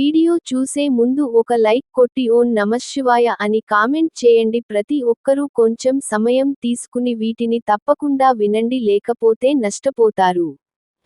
Video చూసే ముందు ఒక లైక్ కొట్టి ఓ నమశివాయ అని కామెంట్ చేయండి. ప్రతి ఒక్కరూ కొంచెం సమయం తీసుకుని వీటిని తప్పకుండా వినండి లేకపోతే నష్టపోతారు.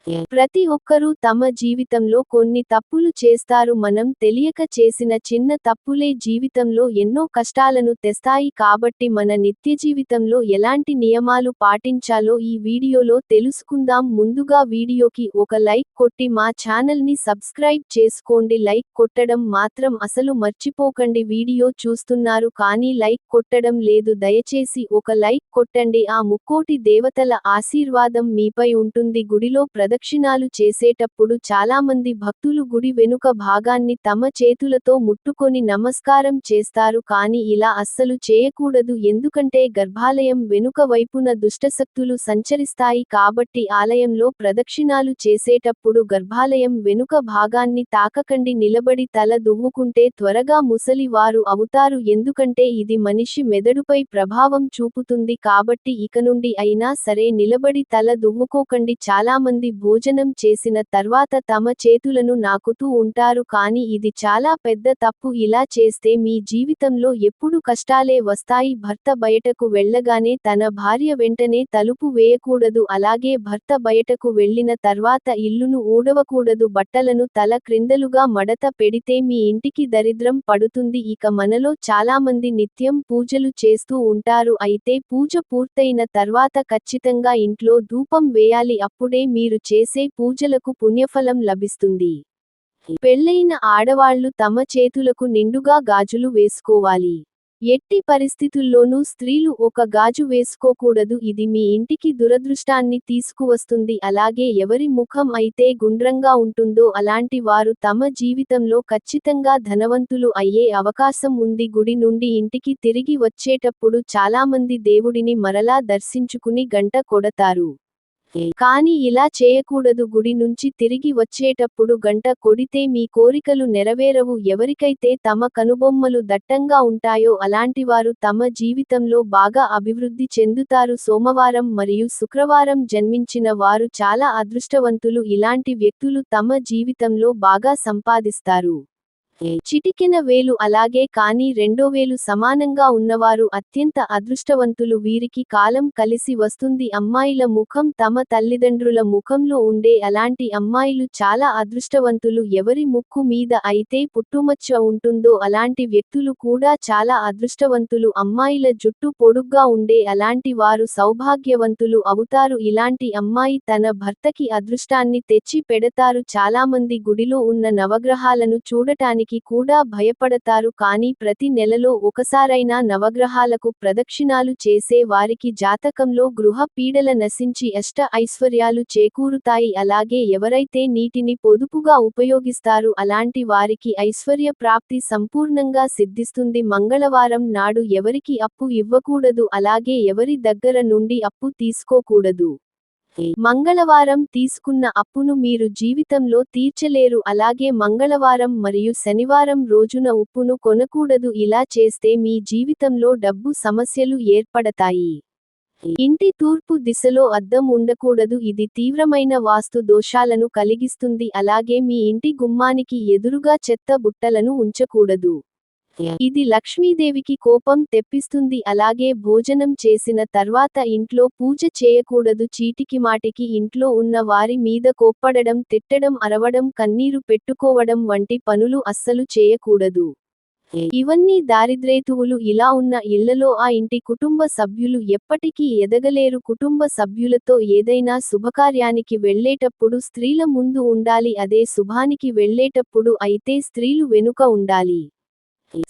ప్రతి ఒక్కరూ తమ జీవితంలో కొన్ని తప్పులు చేస్తారు. మనం తెలియక చేసిన చిన్న తప్పులే జీవితంలో ఎన్నో కష్టాలను తెస్తాయి కాబట్టి మన నిత్య జీవితంలో ఎలాంటి నియమాలు పాటించాలో ఈ వీడియోలో తెలుసుకుందాం. ముందుగా వీడియోకి ఒక లైక్ కొట్టి మా ఛానల్ని సబ్స్క్రైబ్ చేసుకోండి. లైక్ కొట్టడం మాత్రం అసలు మర్చిపోకండి. వీడియో చూస్తున్నారు కానీ లైక్ కొట్టడం లేదు. దయచేసి ఒక లైక్ కొట్టండి. ఆ ముక్కోటి దేవతల ఆశీర్వాదం మీపై ఉంటుంది. గుడిలో ప్రదక్షిణాలు చేసేటప్పుడు చాలామంది భక్తులు గుడి వెనుక భాగాన్ని తమ చేతులతో ముట్టుకొని నమస్కారం చేస్తారు కానీ ఇలా అస్సలు చేయకూడదు ఎందుకంటే గర్భాలయం వెనుక వైపున దుష్టశక్తులు సంచరిస్తాయి కాబట్టి ఆలయంలో ప్రదక్షిణాలు చేసేటప్పుడు గర్భాలయం వెనుక భాగాన్ని తాకకండి నిలబడి తల దువ్వుకుంటే త్వరగా ముసలి వారు అవుతారు ఎందుకంటే ఇది మనిషి మెదడుపై ప్రభావం చూపుతుంది కాబట్టి ఇక నుండి అయినా సరే నిలబడి తల దువ్వుకోకండి. చాలామంది భోజనం చేసిన తర్వాత తమ చేతులను నాకుతూ ఉంటారు కానీ ఇది చాలా పెద్ద తప్పు. ఇలా చేస్తే మీ జీవితంలో ఎప్పుడు కష్టాలే వస్తాయి. భర్త బయటకు వెళ్ళగానే తన భార్య వెంటనే తలుపు వేయకూడదు. అలాగే భర్త బయటకు వెళ్ళిన తర్వాత ఇల్లును ఊడవకూడదు. బట్టలను తల క్రిందలుగా మడత పెడితే మీ ఇంటికి దరిద్రం పడుతుంది. ఇక మనలో చాలామంది నిత్యం పూజలు చేస్తూ ఉంటారు. అయితే పూజ పూర్తయిన తర్వాత ఖచ్చితంగా ఇంట్లో ధూపం వేయాలి. అప్పుడే మీరు చేసే పూజలకు పుణ్యఫలం లభిస్తుంది. పెళ్ళైన ఆడవాళ్ళు తమ చేతులకు నిండుగా గాజులు వేసుకోవాలి. ఎట్టి పరిస్థితుల్లోనూ స్త్రీలు ఒక గాజు వేసుకోకూడదు. ఇది మీ ఇంటికి దురదృష్టాన్ని తీసుకువస్తుంది. అలాగే ఎవరి ముఖం అయితే గుండ్రంగా ఉంటుందో అలాంటి వారు తమ జీవితంలో ఖచ్చితంగా ధనవంతులు అయ్యే అవకాశం ఉంది. గుడి నుండి ఇంటికి తిరిగి వచ్చేటప్పుడు చాలామంది దేవుడిని మరలా దర్శించుకుని గంట కొడతారు. కానీ ఇలా చేయకూడదు. గుడి నుంచి తిరిగి వచ్చేటప్పుడు గంట కొడితే మీ కోరికలు నెరవేరవు. ఎవరికైతే తమ కనుబొమ్మలు దట్టంగా ఉంటాయో అలాంటివారు తమ జీవితంలో బాగా అభివృద్ధి చెందుతారు. సోమవారం మరియు శుక్రవారం జన్మించిన వారు చాలా అదృష్టవంతులు. ఇలాంటి వ్యక్తులు తమ జీవితంలో బాగా సంపాదిస్తారు. చిటికెన వేలు అలాగే కానీ రెండో వేలు సమానంగా ఉన్నవారు అత్యంత అదృష్టవంతులు. వీరికి కాలం కలిసి వస్తుంది. అమ్మాయిల ముఖం తమ తల్లిదండ్రుల ముఖంలో ఉండే అలాంటి అమ్మాయిలు చాలా అదృష్టవంతులు. ఎవరి ముక్కు మీద అయితే పుట్టుమచ్చ ఉంటుందో అలాంటి వ్యక్తులు కూడా చాలా అదృష్టవంతులు. అమ్మాయిల జుట్టు పొడుగ్గా ఉండే అలాంటి వారు సౌభాగ్యవంతులు అవుతారు. ఇలాంటి అమ్మాయి తన భర్తకి అదృష్టాన్ని తెచ్చి పెడతారు. చాలామంది గుడిలో ఉన్న నవగ్రహాలను చూడటానికి చేయడానికి కూడా భయపడతారు కానీ ప్రతి నెలలో ఒకసారైనా నవగ్రహాలకు ప్రదక్షిణాలు చేసే వారికి జాతకంలో గృహ పీడల నశించి అష్ట ఐశ్వర్యాలు చేకూరుతాయి. అలాగే ఎవరైతే నీటిని పొదుపుగా ఉపయోగిస్తారు అలాంటి వారికి ఐశ్వర్య ప్రాప్తి సంపూర్ణంగా సిద్ధిస్తుంది. మంగళవారం నాడు ఎవరికి అప్పు ఇవ్వకూడదు అలాగే ఎవరి దగ్గర నుండి అప్పు తీసుకోకూడదు. మంగళవారం తీసుకున్న అప్పును మీరు జీవితంలో తీర్చలేరు. అలాగే మంగళవారం మరియు శనివారం రోజున ఉప్పును కొనకూడదు. ఇలా చేస్తే మీ జీవితంలో డబ్బు సమస్యలు ఏర్పడతాయి. ఇంటి తూర్పు దిశలో అద్దం ఉండకూడదు. ఇది తీవ్రమైన వాస్తు దోషాలను కలిగిస్తుంది. అలాగే మీ ఇంటి గుమ్మానికి ఎదురుగా చెత్త బుట్టలను ఉంచకూడదు. ఇది లక్ష్మీదేవికి కోపం తెప్పిస్తుంది. అలాగే భోజనం చేసిన తర్వాత ఇంట్లో పూజ చేయకూడదు. చీటికి మాటికి ఇంట్లో ఉన్న వారి మీద కోప్పడడం తిట్టడం అరవడం కన్నీరు పెట్టుకోవడం వంటి పనులు అస్సలు చేయకూడదు. ఇవన్నీ దారిద్రేతువులు ఇలా ఉన్న ఇళ్ళలో ఆ ఇంటి కుటుంబ సభ్యులు ఎప్పటికీ ఎదగలేరు. కుటుంబ సభ్యులతో ఏదైనా శుభకార్యానికి వెళ్ళేటప్పుడు స్త్రీల ముందు ఉండాలి. అదే శుభానికి వెళ్ళేటప్పుడు అయితే స్త్రీలు వెనుక ఉండాలి.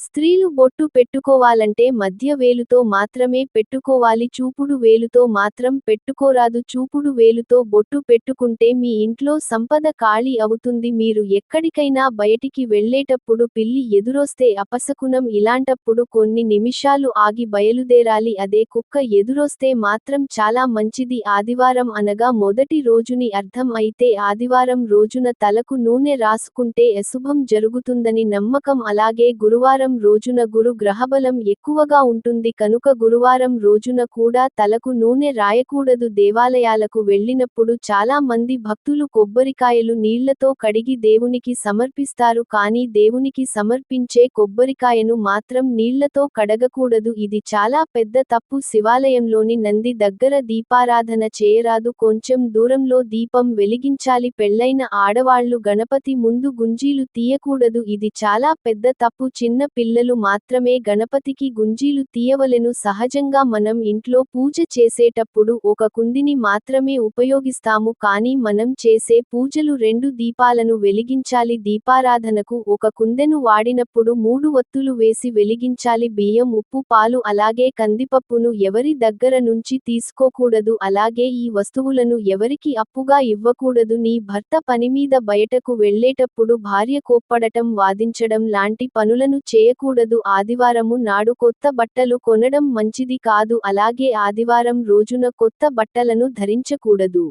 స్త్రీలు బొట్టు పెట్టుకోవాలంటే మధ్య వేలుతో మాత్రమే పెట్టుకోవాలి చూపుడు వేలుతో మాత్రం పెట్టుకోరాదు. చూపుడు వేలుతో బొట్టు పెట్టుకుంటే మీ ఇంట్లో సంపద ఖాళీ అవుతుంది. మీరు ఎక్కడికైనా బయటికి వెళ్ళేటప్పుడు పిల్లి ఎదురొస్తే అపశకునం ఇలాంటప్పుడు కొన్ని నిమిషాలు ఆగి బయలుదేరాలి. అదే కుక్క ఎదురొస్తే మాత్రం చాలా మంచిది. ఆదివారం అనగా మొదటి రోజుని అర్థం అయితే ఆదివారం రోజున తలకు నూనె రాసుకుంటే అశుభం జరుగుతుందని నమ్మకం. అలాగే గురువారం గురువారం రోజున గురు గ్రహబలం ఎక్కువగా ఉంటుంది కనుక గురువారం రోజున కూడా తలకు నూనె రాయకూడదు. దేవాలయాలకు వెళ్ళినప్పుడు చాలా మంది భక్తులు కొబ్బరికాయలు నీళ్ళతో కడిగి దేవునికి సమర్పిస్తారు కానీ దేవునికి సమర్పించే కొబ్బరికాయను మాత్రం నీళ్ళతో కడగకూడదు. ఇది చాలా పెద్ద తప్పు. శివాలయంలోని నంది దగ్గర దీపారాధన చేయరాదు. కొంచెం దూరంలో దీపం వెలిగించాలి. పెళ్ళైన ఆడవాళ్ళు గణపతి ముందు గుంజీలు తీయకూడదు. ఇది చాలా పెద్ద తప్పు. చిన్న పిల్లలు మాత్రమే గణపతికి గుంజీలు తీయవలెను సహజంగా మనం ఇంట్లో పూజ చేసేటప్పుడు ఒక కుందిని మాత్రమే ఉపయోగిస్తాము కానీ మనం చేసే పూజలు రెండు దీపాలను వెలిగించాలి. దీపారాధనకు ఒక కుందెను వాడినప్పుడు మూడు వత్తులు వేసి వెలిగించాలి. బియ్యం ఉప్పు పాలు అలాగే కందిపప్పును ఎవరి దగ్గర నుంచి తీసుకోకూడదు. అలాగే ఈ వస్తువులను ఎవరికి అప్పుగా ఇవ్వకూడదు. నీ భర్త పనిమీద బయటకు వెళ్ళేటప్పుడు భార్య కోప్పడటం వాదించడం లాంటి పనులను చేయకూడదు. ఆదివారము నాడు కొత్త బట్టలు కొనడం మంచిది కాదు. అలాగే ఆదివారం రోజున కొత్త బట్టలను ధరించకూడదు.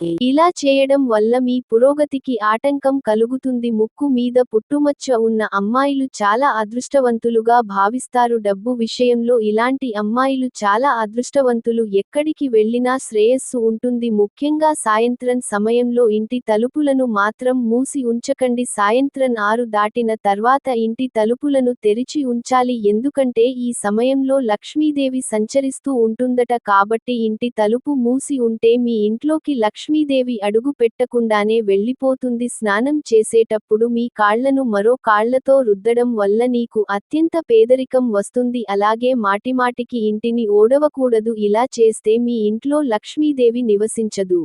ఇలా చేయడం వల్ల మీ పురోగతికి ఆటంకం కలుగుతుంది. ముక్కు మీద పుట్టుమచ్చ ఉన్న అమ్మాయిలు చాలా అదృష్టవంతులుగా భావిస్తారు. డబ్బు విషయంలో ఇలాంటి అమ్మాయిలు చాలా అదృష్టవంతులు. ఎక్కడికి వెళ్ళినా శ్రేయస్సు ఉంటుంది. ముఖ్యంగా సాయంత్రం సమయంలో ఇంటి తలుపులను మాత్రం మూసి ఉంచకండి. సాయంత్రం ఆరు దాటిన తర్వాత ఇంటి తలుపులను తెరిచి ఉంచాలి. ఎందుకంటే ఈ సమయంలో లక్ష్మీదేవి సంచరిస్తూ ఉంటుందట. కాబట్టి ఇంటి తలుపు మూసి ఉంటే మీ ఇంట్లోకి లక్ష్మీదేవి అడుగు పెట్టకుండానే వెళ్ళిపోతుంది స్నానం చేసేటప్పుడు మీ కాళ్ళను మరో కాళ్ళతో రుద్దడం వల్ల నీకు అత్యంత పేదరికం వస్తుంది. అలాగే మాటిమాటికి ఇంటిని ఓడవకూడదు. ఇలా చేస్తే మీ ఇంట్లో లక్ష్మీదేవి నివసించదు.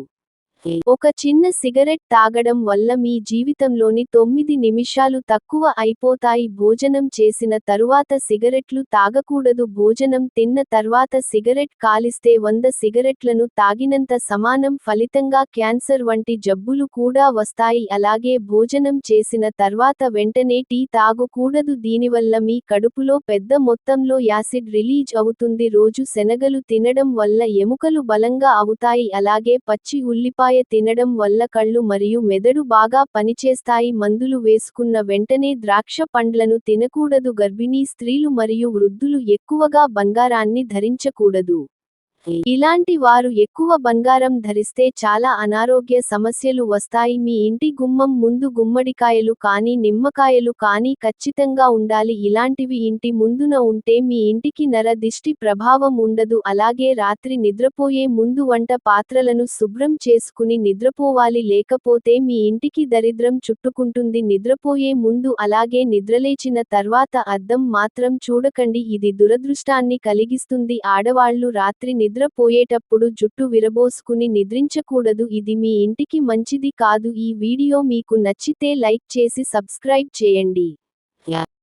ఒక చిన్న సిగరెట్ తాగడం వల్ల మీ జీవితంలోని తొమ్మిది నిమిషాలు తక్కువ అయిపోతాయి. భోజనం చేసిన తరువాత సిగరెట్లు తాగకూడదు. భోజనం తిన్న తర్వాత సిగరెట్ కాలిస్తే వంద సిగరెట్లను తాగినంత సమానం. ఫలితంగా క్యాన్సర్ వంటి జబ్బులు కూడా వస్తాయి. అలాగే భోజనం చేసిన తర్వాత వెంటనే టీ తాగకూడదు. దీనివల్ల మీ కడుపులో పెద్ద మొత్తంలో యాసిడ్ రిలీజ్ అవుతుంది. రోజు శనగలు తినడం వల్ల ఎముకలు బలంగా అవుతాయి. అలాగే పచ్చి ఉల్లిపాయ తినడం వల్ల కళ్ళు మరియు మెదడు బాగా పనిచేస్తాయి. మందులు వేసుకున్న వెంటనే ద్రాక్ష పండ్లను తినకూడదు. గర్భిణీ స్త్రీలు మరియు వృద్ధులు ఎక్కువగా బంగారాన్ని ధరించకూడదు. ఇలాంటి వారు ఎక్కువ బంగారం ధరిస్తే చాలా అనారోగ్య సమస్యలు వస్తాయి. మీ ఇంటి గుమ్మం ముందు గుమ్మడికాయలు కానీ నిమ్మకాయలు కానీ ఖచ్చితంగా ఉండాలి. ఇలాంటివి ఇంటి ముందున ఉంటే మీ ఇంటికి నర దిష్టి ప్రభావం ఉండదు. అలాగే రాత్రి నిద్రపోయే ముందు వంట పాత్రలను శుభ్రం చేసుకుని నిద్రపోవాలి. లేకపోతే మీ ఇంటికి దరిద్రం చుట్టుకుంటుంది. నిద్రపోయే ముందు అలాగే నిద్రలేచిన తర్వాత అద్దం మాత్రం చూడకండి. ఇది దురదృష్టాన్ని కలిగిస్తుంది. ఆడవాళ్ళు రాత్రి నిద్ర నిద్రపోయేటప్పుడు జుట్టు విరబోసుకుని నిద్రించకూడదు. ఇది మీ ఇంటికి మంచిది కాదు. ఈ వీడియో మీకు నచ్చితే లైక్ చేసి సబ్స్క్రైబ్ చేయండి.